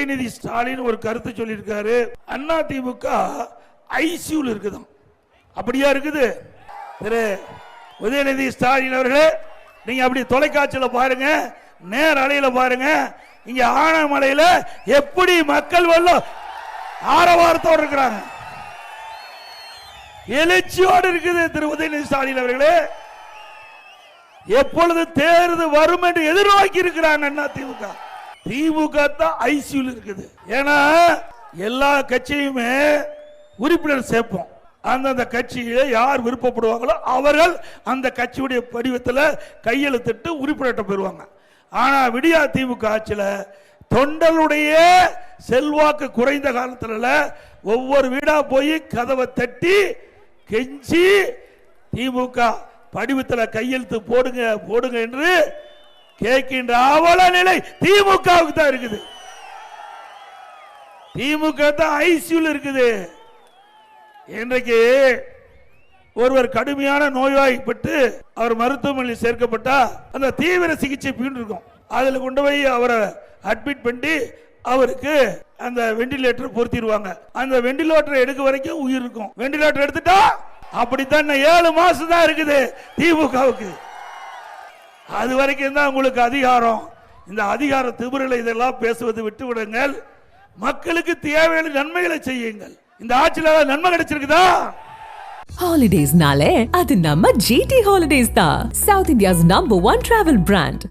உதயநிதி ஸ்டாலின் ஒரு கருத்து சொல்லியிருக்காரு. அண்ணா திமுக ஐசியூல இருக்குதாம். அப்படியா இருக்குது? திரு உதயநிதி ஸ்டாலின் அவர்களே நீங்க அப்படி தொலைக்காட்சியில பாருங்க நேர அலையில பாருங்க இங்க ஆனமலையில எப்படி மக்கள் வெள்ளம் ஆரவாரத்தோடு இருக்கிறாங்க. எழுச்சியோடு இருக்குது திரு உதயநிதி ஸ்டாலின் அவர்களே. எப்பொழுது தேர்தல் வரும் என்று எதிர்நோக்கி இருக்கிறாங்க அண்ணா திமுக தான் ஐசியூல இருக்குது. ஏன்னா எல்லா கட்சியுமே உறுப்பினர் சேர்ப்போம். அந்தந்த கட்சியில யார் விருப்பப்படுவாங்களோ அவர்கள் அந்த கட்சியுடைய படிவத்தில் கையெழுத்திட்டு உறுப்பினர்கிட்ட பெறுவாங்க ஆனா விடியா திமுக ஆட்சியில் தொண்டர்களுடைய செல்வாக்கு குறைந்த காலத்துல ஒவ்வொரு வீடா போய் கதவை தட்டி கெஞ்சி திமுக படிவத்தில் கையெழுத்து போடுங்க போடுங்க என்று கேட்கின்ற அவல நிலை திமுகவுக்கு தான் இருக்குது. திமுக தான் ஐசியூல இருக்குது. இன்றைக்கு ஒருவர் கடுமையான நோய்வாய்ப்பட்டு அவர் மருத்துவமனையில் சேர்க்கப்பட்டா அந்த தீவிர சிகிச்சை பின் இருக்கும் அதில் கொண்டு போய் அவரை அட்மிட் பண்ணி அவருக்கு அந்த வெண்டிலேட்டர் பொருத்திடுவாங்க. அந்த வெண்டிலேட்டர் எடுக்க வரைக்கும் உயிர் இருக்கும். வெண்டிலேட்டர் எடுத்துட்டா அப்படித்தான் இன்னும் ஏழு மாசம் தான் இருக்குது திமுகவுக்கு. அது வரைக்கும் தான் உங்களுக்கு அதிகாரம். இந்த அதிகார திபுரில் இதெல்லாம் பேசுவது விட்டு விடுங்கள். மக்களுக்கு தேவையான நன்மைகளை செய்யுங்கள். இந்த ஆட்சியில் நன்மை கிடைச்சிருக்குதா? ஹாலிடேஸ்னாலே அது நம்ம ஜிடி ஹாலிடேஸ் தான். South India's number one travel brand